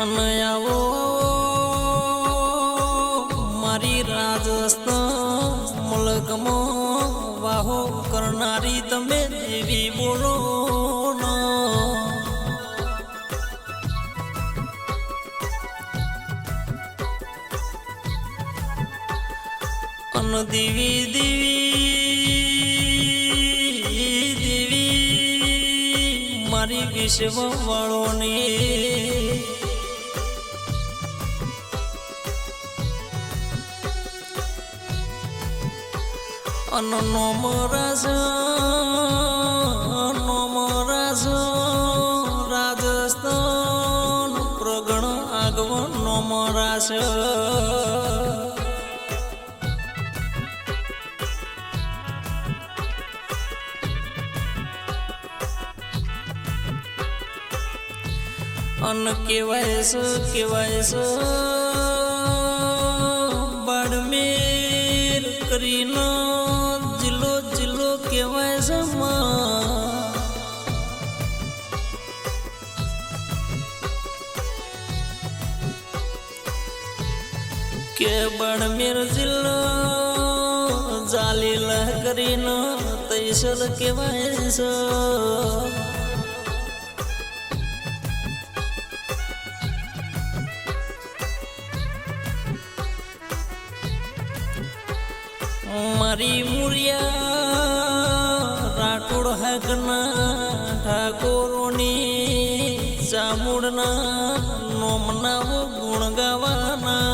અને આવો મારી રાજસ્થાન મુલકમાં વાહો કરનારી તમે દેવી બોલો અન દેવી દેવી દેવી, મારી વિશ્વ વાળોની અન નોમ રાજ નોમ રાજ, રાજસ્થાન પ્રગણ આગવન નોમ રાજ. અન કેવાય છે કેવાય છે, બાડમેર કરીને જિલ્લો કહેવાય છે માં કે બાડમેર જિલ્લો જાલીલ કરીનો તૈસલ કહેવાય છો મારી મુરિયા હકના ઠાકોરોની ચામુડના નોમના ગુણ ગાવાના.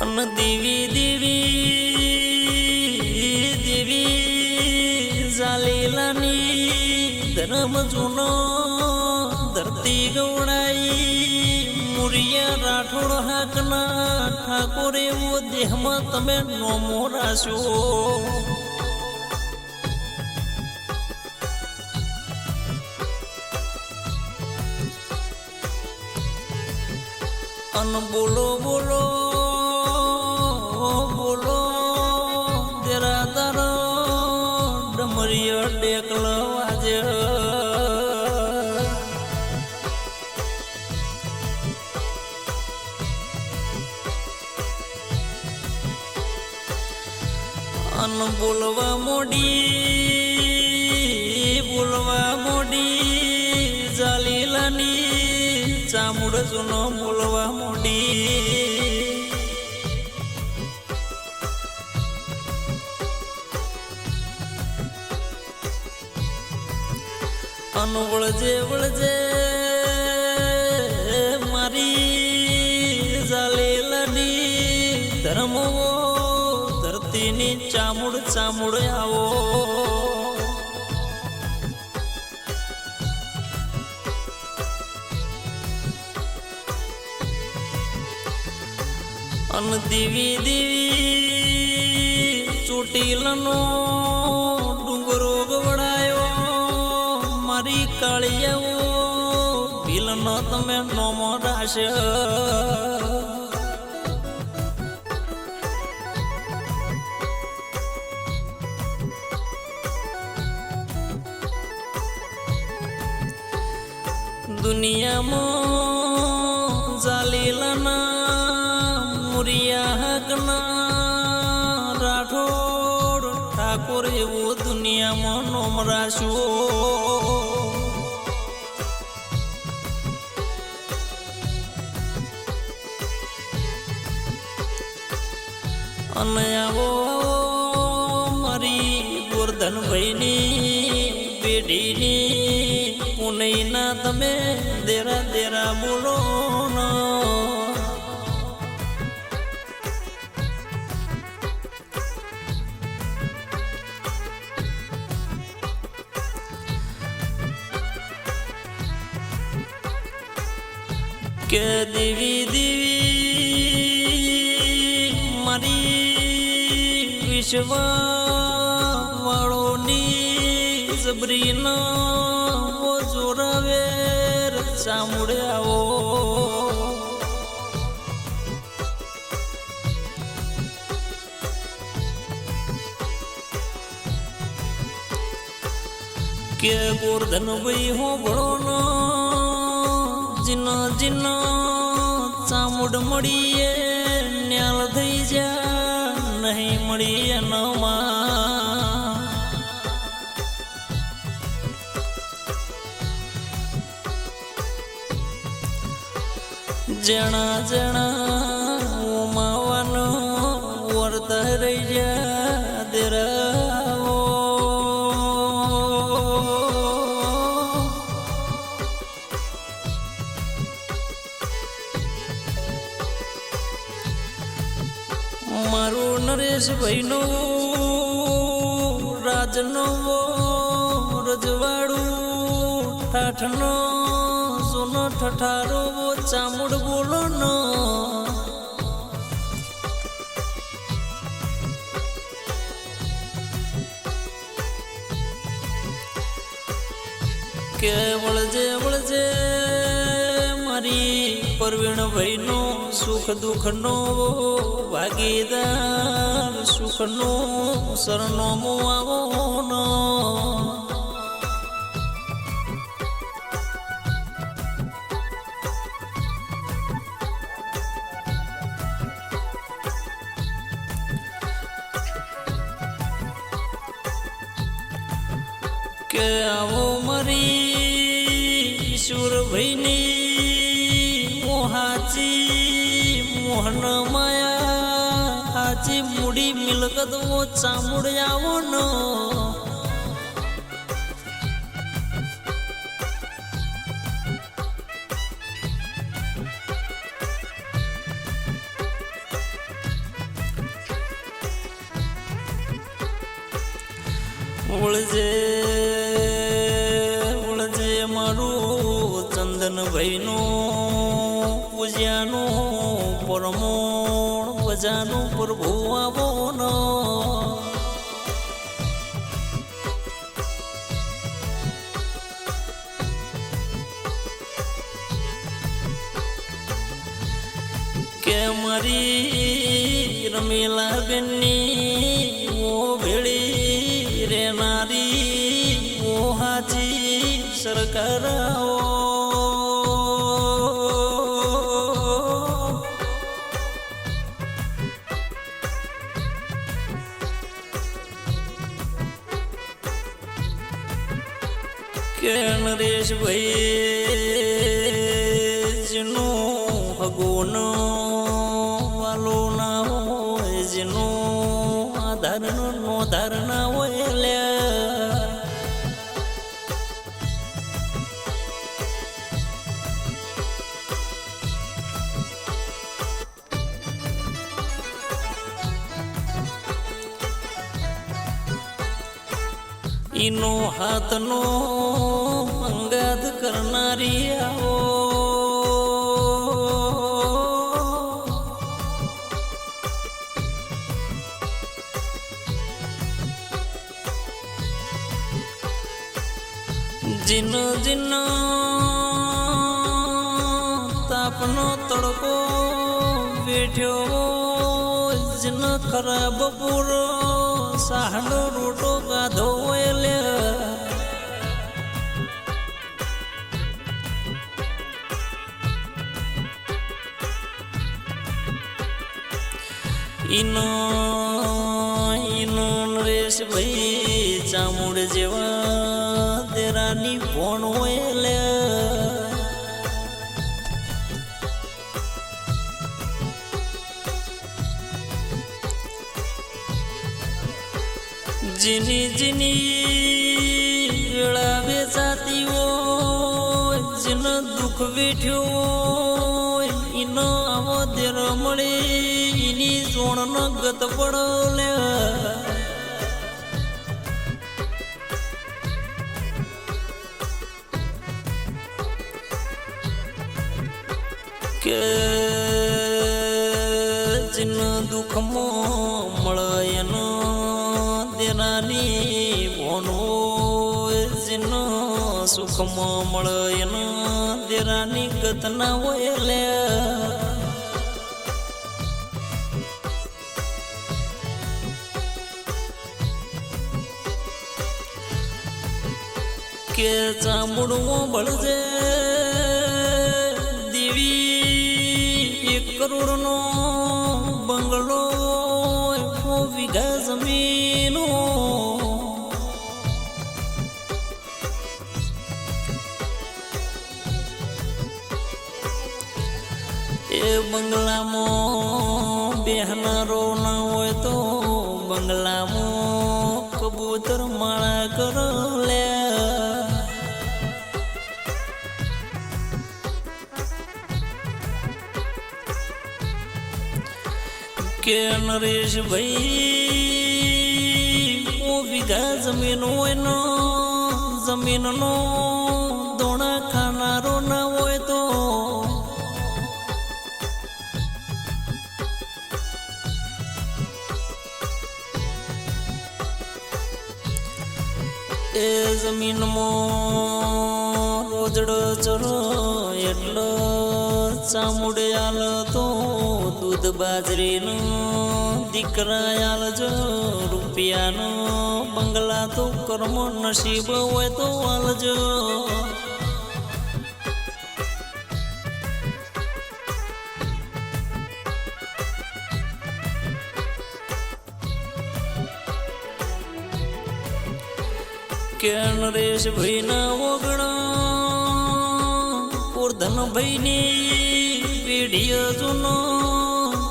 અન દેવી દેવી દેવી જાલેલાની ધર્મ જૂનો ધરતી ગવડાઈ મુરિયા રાઠોડ હાકના ઠાકોર એવો દેહમાં તમે નોમો રાખ્યો અન બોલો બોલો બોલવા મોડી બોલવા મોડી જાલીલાની ચામુડ જૂનો બોલવા મોડી. અન વળજે ધરતીની ચામુડ ચામુડ આવો અન દેવી દેવી ચોટીલનો ડુંગરો ગવડાયો મારી કાળિયાઓ ભીલનો તમે નોમો રાશે દુનિયામાં જાલીલાના, મુરિયા હકના, રાઠોડ, ઠાકોર એવો દુનિયામાં નોમ રાખ્યો અને આવો મારી ગોરધન પેઢીની પુનઈના તમે દેરા દેરા બોલો કે દેવી દેવી મારી વિશ્વ વાળોની જબરીનો સામુડ્યાઓ કે ગોરધન ભાઈ હો ભણો જીન જીન ચામુડ મળીએ, ન્યાલ થઈ જા, નહીં મળીએ નમા જણા જણા ઉમાવાનો વર્ત રહી જા દેરાઓ મારું નરેશભાઈનો રાજનો રજવાડું ઠાઠનો ઠઠારો ચામુડ બોલો નો. કે વળજે વળજે મારી પરવીણ ભાઈનો સુખ દુઃખનો ભાગીદાર, સુખનો સરનો આવો કે આવો મારી ઈશ્વરભાઈની મોહાચી મોહન માયા હાચી મૂડી મિલકત ઓ ચામુડ આવો નો ભાઈનું પૂજ્યાનું પરમોણ બજાનું પ્રભુ આવો નો. કે મારી રમીલા બેનની ઓ ભેળી રે નારી ઓ હાજી સરકારાઓ. કે નરેશભાઈ ઈનો હાથનો અંગાદ કરનારી આવો જીન જીન તાપનો તડકો બેઠ્યો જીન ખરાબ પૂરો. સાહડો રોટો ગાધો એલે ઇનો ઇનો નરેશ ભાઈ ચામુડ જેવા જીની જીની વેળાવે જાતી હોય, જીન દુઃખ વેઠ્યો હોય ઈનો આવો દેર મળે ઈની સોણનો ગત પડો લે કે જીન દુઃખમાં સુખમાં મળે એનો દેરાની ગત ના હોય લે. કે ચામડું બળજે, દેવી એક કરોડનો બંગલો બંગલામાં બેહનારો ના હોય તો બંગલામાં કબૂતર માળા કર લે. કે નરેશ ભાઈ ઓ વિઘા જમીન હોય નો, જમીનનો એ જમીનમાં રોજડો ચરો એટલો ચામુડે તો દૂધ બાજરીનો દીકરા આલજો રૂપિયાનો બંગલા તો કર્મ નસીબ હોય તો આલજો કે નરેશ ભાઈ ના ઓગણા. પોરધન ભાઈ ની પેઢીઓ જૂનો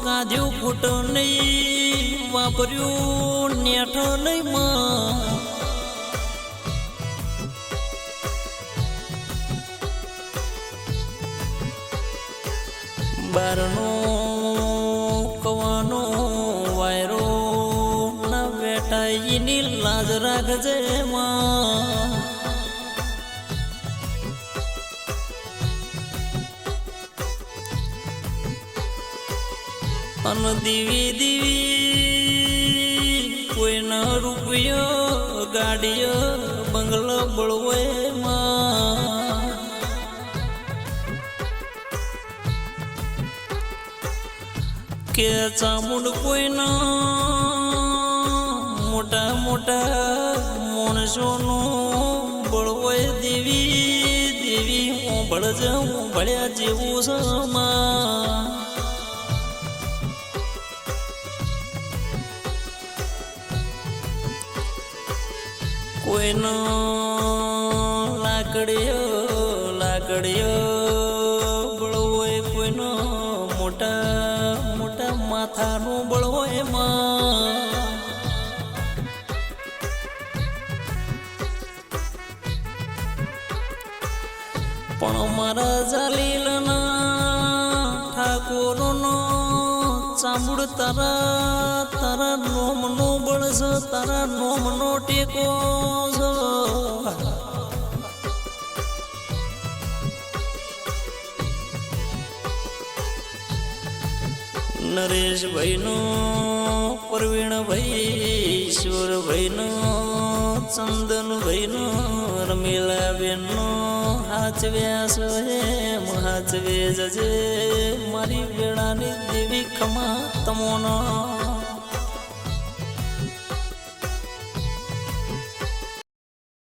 કાધ્યું ફૂટ નહીં, વાપર્યું નેઠ નહીં માં. બારનો લાજ રાખજે માં. અન દીવી દીવી કોઈના રૂપિયો ગાડીઓ બંગલો બળવે માં. કે ચામુંડ કોઈના મોટા મોણસોનું બળવય દેવી દેવી હું ભળજ, હું ભળ્યા જેવું સમા કોઈનો લાકડીઓ લાકડીઓ બળવોય કોઈનો મોટા મોટા માથાનું બળ હોય પણ મારા જાલીલના ઠાકોરનો ચામુડ તારા તારા નોમનો બળસ તારા નોમનો ટેકો છે નરેશભાઈનો, પ્રવીણભાઈ, ઈશ્વરભાઈનો ચંદનભાઈનો રમીલાબેનનો હાચવ્યાસ એમ હાચવે જજે મારી વેળાની દેવી ખમા તમોનો